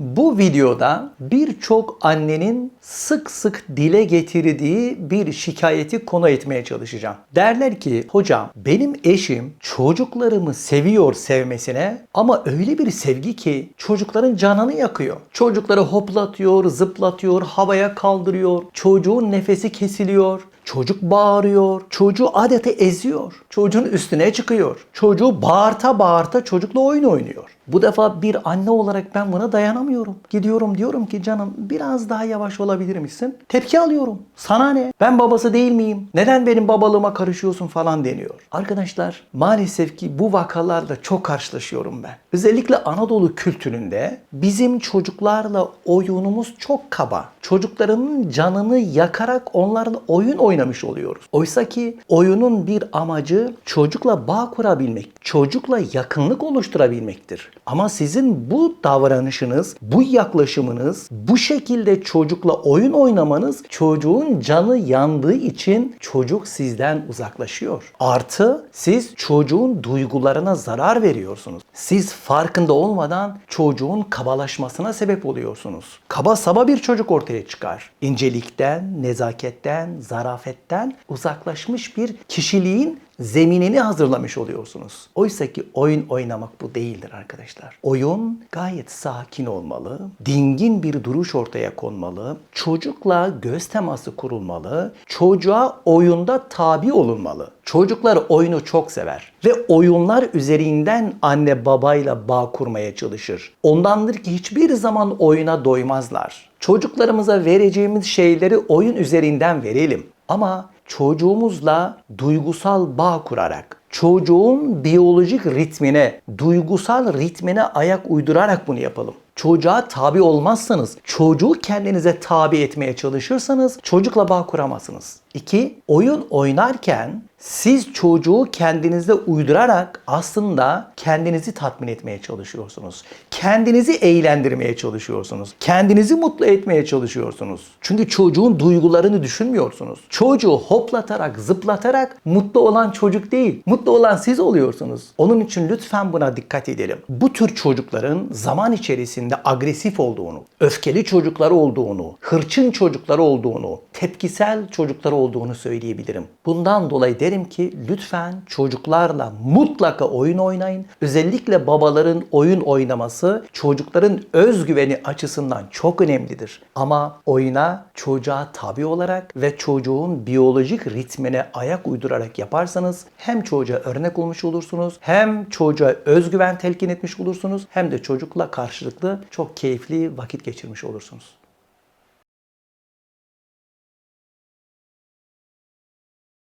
Bu videoda birçok annenin sık sık dile getirdiği bir şikayeti konu etmeye çalışacağım. Derler ki hocam benim eşim çocuklarımı seviyor sevmesine ama öyle bir sevgi ki çocukların canını yakıyor. Çocukları hoplatıyor, zıplatıyor, havaya kaldırıyor. Çocuğun nefesi kesiliyor. Çocuk bağırıyor. Çocuğu adeta eziyor. Çocuğun üstüne çıkıyor. Çocuğu bağırta bağırta çocukla oyun oynuyor. Bu defa bir anne olarak ben buna dayanamıyorum. Gidiyorum diyorum ki canım biraz daha yavaş olabilir misin? Tepki alıyorum. Sana ne? Ben babası değil miyim? Neden benim babalığıma karışıyorsun falan deniyor. Arkadaşlar maalesef ki bu vakalarla çok karşılaşıyorum ben. Özellikle Anadolu kültüründe bizim çocuklarla oyunumuz çok kaba. Çocuklarının canını yakarak onlarla oyun oynamış oluyoruz. Oysa ki oyunun bir amacı çocukla bağ kurabilmek, çocukla yakınlık oluşturabilmektir. Ama sizin bu davranışınız, bu yaklaşımınız, bu şekilde çocukla oyun oynamanız çocuğun canı yandığı için çocuk sizden uzaklaşıyor. Artı siz çocuğun duygularına zarar veriyorsunuz. Siz farkında olmadan çocuğun kabalaşmasına sebep oluyorsunuz. Kaba saba bir çocuk ortaya çıkar. İncelikten, nezaketten, zarafetten uzaklaşmış bir kişiliğin zeminini hazırlamış oluyorsunuz. Oysa ki oyun oynamak bu değildir arkadaşlar. Oyun gayet sakin olmalı, dingin bir duruş ortaya konmalı, çocukla göz teması kurulmalı, çocuğa oyunda tabi olunmalı. Çocuklar oyunu çok sever ve oyunlar üzerinden anne babayla bağ kurmaya çalışır. Ondandır ki hiçbir zaman oyuna doymazlar. Çocuklarımıza vereceğimiz şeyleri oyun üzerinden verelim. Ama çocuğumuzla duygusal bağ kurarak, çocuğun biyolojik ritmine, duygusal ritmine ayak uydurarak bunu yapalım. Çocuğa tabi olmazsanız, çocuğu kendinize tabi etmeye çalışırsanız çocukla bağ kuramazsınız. 2. Oyun oynarken siz çocuğu kendinize uydurarak aslında kendinizi tatmin etmeye çalışıyorsunuz. Kendinizi eğlendirmeye çalışıyorsunuz. Kendinizi mutlu etmeye çalışıyorsunuz. Çünkü çocuğun duygularını düşünmüyorsunuz. Çocuğu hoplatarak, zıplatarak mutlu olan çocuk değil, mutlu olan siz oluyorsunuz. Onun için lütfen buna dikkat edelim. Bu tür çocukların zaman içerisinde agresif olduğunu, öfkeli çocuklar olduğunu, hırçın çocuklar olduğunu, tepkisel çocuklar olduğunu söyleyebilirim. Bundan dolayı derim ki lütfen çocuklarla mutlaka oyun oynayın. Özellikle babaların oyun oynaması çocukların özgüveni açısından çok önemlidir. Ama oyuna çocuğa tabi olarak ve çocuğun biyolojik ritmine ayak uydurarak yaparsanız hem çocuğa örnek olmuş olursunuz, hem çocuğa özgüven telkin etmiş olursunuz, hem de çocukla karşılıklı çok keyifli vakit geçirmiş olursunuz.